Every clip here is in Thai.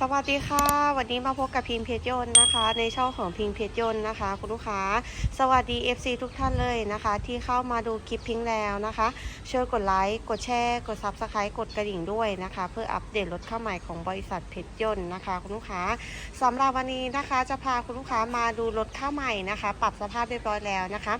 สวัสดีค่ะ วันนี้มาพบกับพิมพ์เพชรยนต์นะคะ ในช่องของพิมพ์เพชรยนต์นะคะ คุณลูกค้า สวัสดี FC ทุกท่านเลยนะคะ ที่เข้ามาดูคลิปพิงค์แล้วนะคะ ช่วยกดไลค์กดแชร์ กด Subscribe กดกระดิ่งด้วยนะคะ เพื่ออัปเดตรถเข้าใหม่ของบริษัทเพชรยนต์นะคะ คุณลูกค้าสำหรับวันนี้นะคะจะพาคุณลูกค้ามาดูรถเข้าใหม่นะคะ ปรับสภาพเรียบร้อยแล้วนะคะ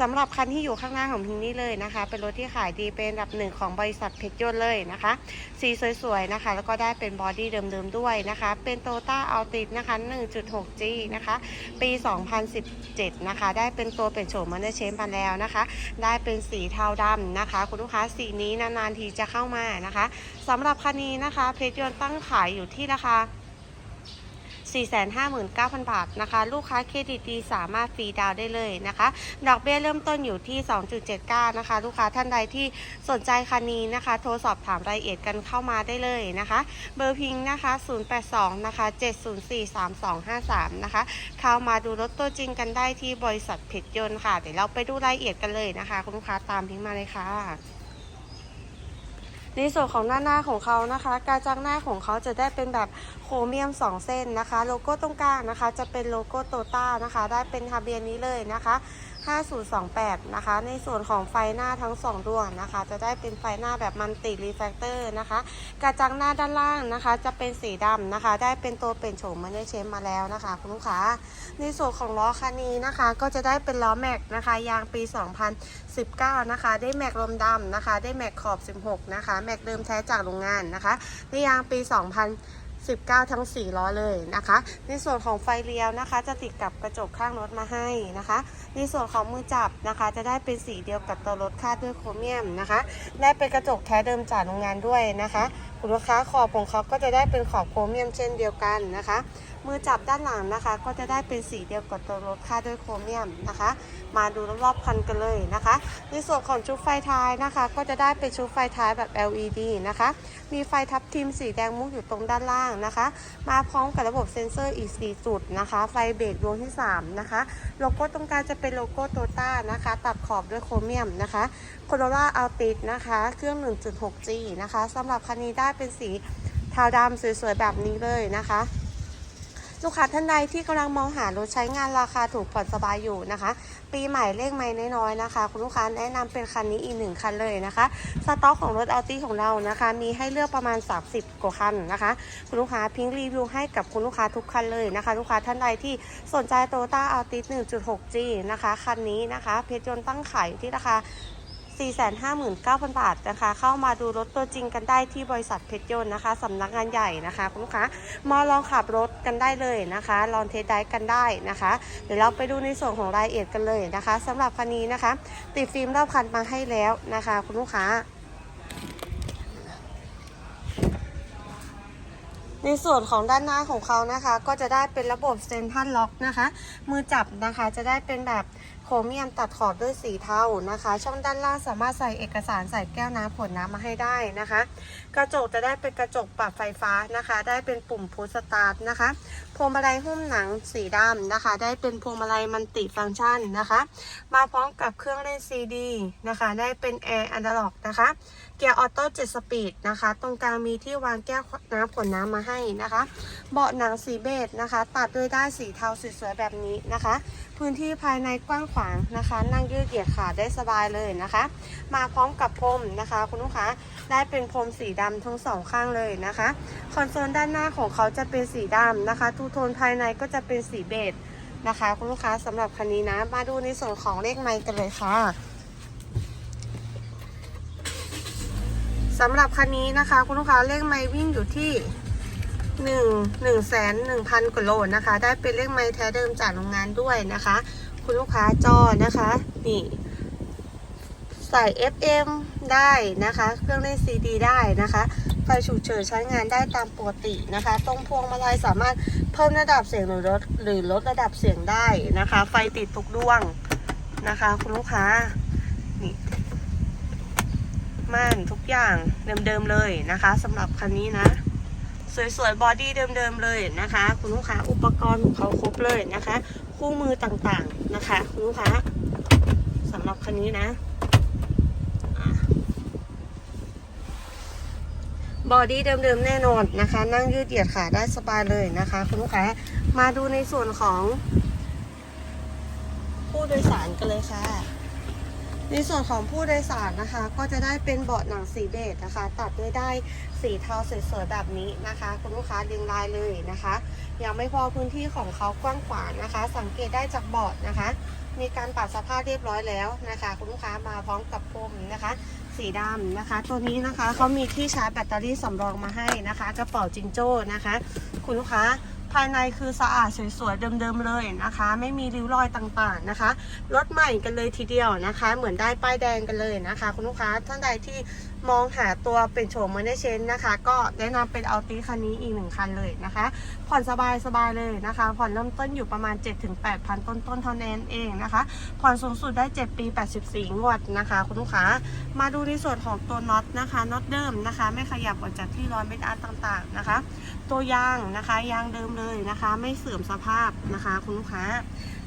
สำหรับคันที่อยู่ข้างหน้าของพิงค์นี้เลยนะคะ เป็นรถที่ขายดีเป็นอันดับหนึ่งของบริษัทเพชรยนต์เลยนะคะ สีสวยๆนะคะ แล้วก็ได้เป็นบอดี้เดิมๆด้วยนะคะ เป็นโตต้าอัลตินะคะ 1.6G นะคะ ปี 2017 นะคะ ได้เป็นตัวเป็นโฉมมันเดอร์เชมมาแล้วนะคะ ได้เป็นสีเทาดำนะคะ คุณลูกค้าสีนี้นานๆทีจะเข้ามานะคะสำหรับคันนี้นะคะ เพชรยนต์ตั้งขายอยู่ที่ราคา 459,000 บาทนะคะ ลูกค้าเครดิตดีสามารถฟรีดาวน์ได้เลยนะคะ ดอกเบี้ยเริ่มต้นอยู่ที่ 2.79 นะคะ ลูกค้าท่านใดที่สนใจคันนี้นะคะ โทรสอบถามรายละเอียดกันเข้ามาได้เลยนะคะ เบอร์พิงค์นะคะ 082 นะคะ 704 3253 นะคะ เข้ามาดูรถตัวจริงกันได้ที่บริษัทเพชรยนต์ค่ะ เดี๋ยวเราไปดูรายละเอียดกันเลยนะคะ คุณลูกค้าตามพิงค์มาเลยค่ะ ในส่วนของหน้าหน้าของเขานะคะ การจังหน้าของเขาจะได้เป็นแบบโครเมียม 2 เส้นนะคะ โลโก้ตรงกลางนะคะ จะเป็นโลโก้โตต้านะคะ ได้เป็นทะเบียนนี้เลยนะคะ 5028 นะคะ ในส่วนของไฟหน้าทั้ง 2 ดวงนะคะ จะได้เป็นไฟหน้าแบบมันติรีแฟกเตอร์นะคะ กระจังหน้าด้านล่างนะคะ จะเป็นสีดำนะคะ ได้เป็นตัวเป็นโฉมมันได้เชมมาแล้วนะคะ คุณลูกค้า ในส่วนของล้อคันนี้นะคะ ก็จะได้เป็นล้อแม็กนะคะ ยางปี 2019 นะคะ ได้แม็กลมดำนะคะ ได้แม็กขอบ 16 นะคะ แม็กเดิมแท้จากโรงงานนะคะได้ยางปี 19 ทั้ง 4 ล้อเลยนะคะ ในส่วนของไฟเลี้ยวนะคะ จะติดกับกระจกข้างรถมาให้นะคะ ในส่วนของมือจับนะคะ จะได้เป็นสีเดียวกับตัวรถคาดด้วยโครเมียมนะคะ ได้เป็นกระจกแท้เดิมจากโรงงานด้วยนะคะคุณลูกค้าขอบของเขาก็จะได้เป็นขอบโครเมียมเช่นเดียวกันนะคะ มือจับด้านหลังนะคะ ก็จะได้เป็นสีเดียวกับตัวรถค่าดด้วยโครเมียมนะคะ มาดูรอบๆคันกันเลยนะคะ ในส่วนของชุดไฟท้ายนะคะ ก็จะได้เป็นชุดไฟท้ายแบบ LED นะคะ มีไฟทับทิมสีแดงมุกอยู่ตรงด้านล่างนะคะ มาพร้อมกับระบบเซ็นเซอร์อีก 4 จุดนะคะ ไฟเบรกดวงที่ 3 นะคะ โลโก้ตรงกลางจะเป็นโลโก้โตต้านะคะ ตัดขอบด้วยโครเมียมนะคะ โคโรล่าอัลตินะคะ เครื่อง 1.6G นะคะสำหรับคันนี้ได้เป็นสีเทาดำสวยๆ แบบนี้เลยนะคะ ลูกค้าท่านใดที่กำลังมองหารถใช้งานราคาถูกผ่อนสบายอยู่นะคะ ปีใหม่เลขไม่น้อยๆนะคะ คุณลูกค้าแนะนำเป็นคันนี้อีกหนึ่งคันเลยนะคะ สต็อกของรถอัลตี้ของเรานะคะ มีให้เลือกประมาณ 30 กว่าคันนะคะ คุณลูกค้าพิงรีวิวให้กับคุณลูกค้าทุกคันเลยนะคะ ลูกค้าท่านใดที่สนใจโตโยต้าอัลติส 1.6G นะคะ คันนี้นะคะ เพชรยนต์ตั้งขายที่ราคา 459,000 บาทนะคะ เข้ามาดูรถตัวจริงกันได้ที่บริษัทเพชรยนต์นะคะสำนักงานใหญ่นะคะคุณลูกค้ามาลองขับรถกันได้เลยนะคะ ลองเทสได้กันได้นะคะ เดี๋ยวเราไปดูในส่วนของรายละเอียดกันเลยนะคะสำหรับคันนี้นะคะ ติดฟิล์มรอบคันมาให้แล้วนะคะ คุณลูกค้าในส่วนของด้านหน้าของเขานะคะ ก็จะได้เป็นระบบเซนทันล็อกนะคะ มือจับนะคะจะได้เป็นแบบ โครเมียมตัดขอบด้วยสีเทานะคะ ช่องด้านล่างสามารถใส่เอกสารใส่แก้วน้ำขวดน้ำมาให้ได้นะคะ กระจกจะได้เป็นกระจกปรับไฟฟ้านะคะ ได้เป็นปุ่มพุชสตาร์ทนะคะพวงมาลัยหุ้มหนังสีดำนะคะ ได้เป็นพวงมาลัยมันติฟังก์ชันนะคะ มาพร้อมกับเครื่องเล่นซีดีนะคะ ได้เป็นแอร์อันดล็อกนะคะ เกียร์ออโต้7สปีดนะคะ ตรงกลางมีที่วางแก้วน้ำขวดน้ำมาให้นะคะ เบาะหนังสีเบจนะคะ ตัดด้วยด้ายสีเทาสวยๆแบบนี้นะคะ พื้นที่ภายในกว้างขวางนะคะ นั่งยืดเหยียดขาได้สบายเลยนะคะ มาพร้อมกับพรมนะคะ คุณลูกค้าได้เป็นพรมสีดำทั้งสองข้างเลยนะคะ คอนโซลด้านหน้าของเขาจะเป็นสีดำนะคะทูโทนภายในก็จะเป็นสีเบจนะคะ คุณลูกค้าสำหรับคันนี้นะ มาดูในส่วนของเลขไมค์กันเลยค่ะสำหรับคันนี้นะคะ คุณลูกค้าเลขไม้วิ่งอยู่ที่หนึ่งหนึ่งแสนหนึ่งพันกว่าโลนะคะ ได้เป็นเลขไม้แท้เดิมจากโรงงานด้วยนะคะ คุณลูกค้าจอนะคะ นี่ ใส่ FM ได้นะคะ เครื่องเล่น CD ได้นะคะ ไฟฉุกเฉินใช้งานได้ตามปกตินะคะ ตรงพวงมาลัยสามารถเพิ่มระดับเสียงหรือลดหรือลดระดับเสียงได้นะคะ ไฟติดทุกดวงนะคะ คุณลูกค้า นี่ม่านทุกอย่างเดิมๆเลยนะคะสำหรับคันนี้นะ สวยๆบอดี้เดิมๆเลยนะคะ คุณลูกค้าอุปกรณ์ของเขาครบเลยนะคะ คู่มือต่างๆนะคะคุณลูกค้าสำหรับคันนี้นะบอดี้เดิมๆแน่นอนนะคะ นั่งยืดเหยียดขาได้สบายเลยนะคะคุณลูกค้ามาดูในส่วนของผู้โดยสารกันเลยค่ะ ในส่วนของผู้โดยสารนะคะ ก็จะได้เป็นเบาะหนังสีเบจนะคะ ตัดด้วยได้สีเทาสวยๆแบบนี้นะคะ คุณลูกค้าเรียงรายเลยนะคะ ยังไม่พอพื้นที่ของเขากว้างขวางนะคะ สังเกตได้จากเบาะนะคะ มีการปรับสภาพเรียบร้อยแล้วนะคะ คุณลูกค้ามาพร้อมกับพรมนะคะ สีดำนะคะ ตัวนี้นะคะเขามีที่ชาร์จแบตเตอรี่สำรองมาให้นะคะ กระเป๋าจิงโจ้นะคะ คุณลูกค้า ภายในคือสะอาดสวยๆเดิมๆเลยนะคะ ไม่มีริ้วรอยต่างๆนะคะรถใหม่กันเลยทีเดียวนะคะ เหมือนได้ป้ายแดงกันเลยนะคะ คุณลูกค้าท่านใดที่มองหาตัวเป็นโฉมเมอร์เนเชนนะคะ ก็แนะนำเป็นเอาตีคันนี้อีกหนึ่งคันเลยนะคะ ผ่อนสบายสบายเลยนะคะ ผ่อนเริ่มต้นอยู่ประมาณ 7-8,000ต้นๆเท่านั้นเองนะคะ ผ่อนสูงสุดได้ 7 ปี 84 งวดนะคะ คุณลูกค้ามาดูในส่วนของตัวน็อตนะคะน็อตเดิมนะคะ ไม่ขยับออกจากที่ร้อยเมตรอาร์ต่างๆนะคะ ตัวยางนะคะยางเดิมเลยนะคะ ไม่เสื่อมสภาพนะคะ คุณลูกค้า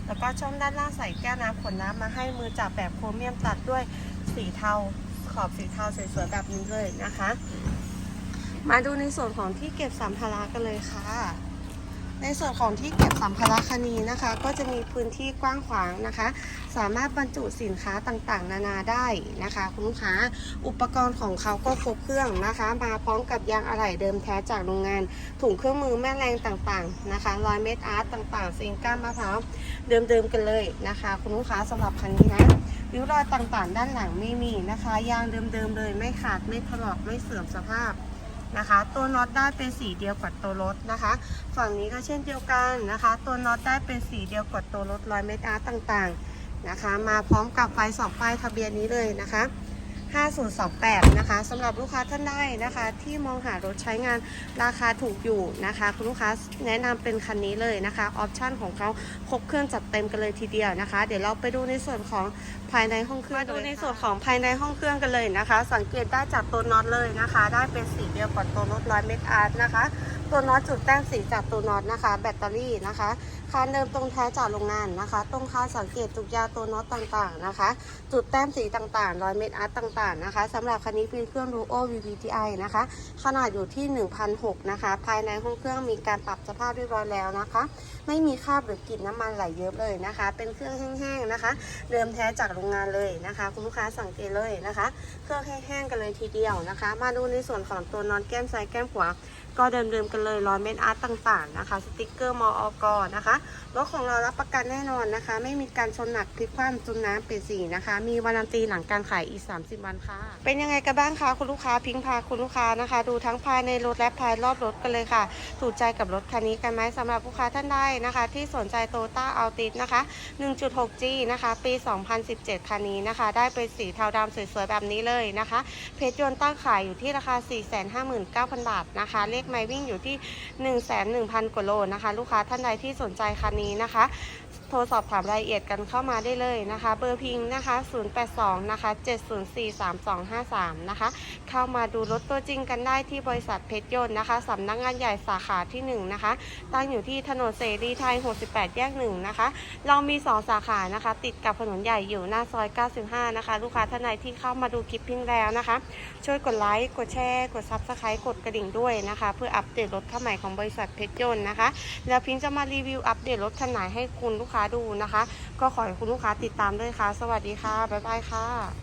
แล้วก็ช่องด้านล่างใส่แก้วน้ำขวดน้ำมาให้มือจับแบบโครเมียมตัดด้วยสีเทา ขอบสีเทาสวยๆแบบนี้เลยนะคะ มาดูในส่วนของที่เก็บสัมภาระกันเลยค่ะ ในส่วนของที่เก็บสัมภาระคันนี้นะคะ ก็จะมีพื้นที่กว้างขวางนะคะ สามารถบรรจุสินค้าต่างๆ นานาได้นะคะ คุณลูกค้าอุปกรณ์ของเขาก็ครบเครื่องนะคะ มาพร้อมกับยางอะไหล่เดิมแท้จากโรงงาน ถุงเครื่องมือแม่แรงต่างๆนะคะรอยเม็ดอาร์ตต่างๆซิงก้ามมะพร้าวเดิมๆกันเลยนะคะ คุณลูกค้าสำหรับคันนี้นะ ริ้วรอยต่างๆ ด้านหลังไม่มีนะคะ ยางเดิมๆเลยไม่ขาดไม่ถลอกไม่เสื่อมสภาพนะคะ ตัวน็อตได้เป็นสีเดียวกับตัวรถนะคะ ฝั่งนี้ก็เช่นเดียวกันนะคะ ตัวน็อตได้เป็นสีเดียวกับตัวรถรอยเม็ดอาร์ตต่างๆนะคะ มาพร้อมกับไฟสองป้ายทะเบียนนี้เลยนะคะ 5028 นะคะสำหรับลูกค้าท่านใดนะคะ ที่มองหารถใช้งานราคาถูกอยู่นะคะ คุณลูกค้าแนะนำเป็นคันนี้เลยนะคะ ออปชั่นของเขาครบเครื่องจัดเต็มกันเลยทีเดียวนะคะ เดี๋ยวเราไปดูในส่วนของภายในห้องเครื่องมาดูในส่วนของภายในห้องเครื่องกันเลยนะคะ สังเกตได้จากตัวน็อตเลยนะคะ ได้เป็นสีเดียวกับตัวรถร้อยเมตรอาร์ตนะคะ ตัวน็อตจุดแต้มสีจากตัวน็อตนะคะ แบตเตอรี่นะคะคานเดิมตรงแท้จากโรงงานนะคะ ตรงคานสังเกตจุกยาตัวน็อตต่างๆนะคะ จุดแต้มสีต่างๆรอยเม็ดอาร์ตต่างๆนะคะสำหรับคันนี้เป็นเครื่อง Duo VVTi นะคะ ขนาดอยู่ที่1,006นะคะ ภายในห้องเครื่องมีการปรับสภาพเรียบร้อยแล้วนะคะ ไม่มีคราบหรือกลิ่นน้ำมันไหลเยอะเลยนะคะ เป็นเครื่องแห้งๆนะคะ เดิมแท้จากโรงงานเลยนะคะ คุณลูกค้าสังเกตเลยนะคะ เครื่องแห้งๆกันเลยทีเดียวนะคะ มาดูในส่วนของตัวนอนแก้มซ้ายแก้มขวา ก็เดิมๆกันเลยรอยเม็ดอาร์ตต่างๆนะคะ สติกเกอร์มออกนะคะรถของเรารับประกันแน่นอนนะคะ ไม่มีการชนหนักพลิกคว่ำจมน้ำเปลี่ยนสีนะคะ มีวารันตีหลังการขายอีก 30 วันค่ะ เป็นยังไงกันบ้างคะคุณลูกค้าพิงพาคุณลูกค้านะคะ ดูทั้งภายในรถและภายรอบรถกันเลยค่ะ ถูกใจกับรถคันนี้กันไหมสำหรับลูกค้าท่านใดนะคะ ที่สนใจโตต้าอัลติสนะคะ 1.6G นะคะ ปี 2017 คันนี้นะคะ ได้เป็นสีเทาดำสวยๆ แบบนี้เลยนะคะ เพจยนต์ตั้งขายอยู่ที่ราคา 459,000 บาทนะคะ เลขไมวิ่งอยู่ที่101,000กว่าโลนะคะ ลูกค้าท่านใดที่สนใจคันนี้นะคะ โทรสอบถามรายละเอียดกันเข้ามาได้เลยนะคะ เบอร์พิงนะคะ 082 นะคะ 7043253 นะคะ เข้ามาดูรถตัวจริงกันได้ที่บริษัทเพชรยนต์นะคะสำนักงานใหญ่สาขาที่ 1 นะคะ ตั้งอยู่ที่ถนนเสรีไทย 68 แยก 1 นะคะ เรามี 2 สาขานะคะ ติดกับถนนใหญ่อยู่หน้าซอย 95 นะคะ ลูกค้าท่านใดที่เข้ามาดูคลิปพิงแล้วนะคะ ช่วยกดไลค์ กดแชร์ กดซับสไครต์กดกระดิ่งด้วยนะคะ เพื่ออัปเดตรถคันใหม่ของบริษัทเพชรยนต์นะคะ แล้วพิงจะมารีวิวอัปเดตรถคันไหนให้คุณลูกค้าค้าดูนะคะ ก็ขอให้คุณลูกค้าติดตามด้วยค่ะ สวัสดีค่ะ บ๊ายบายค่ะ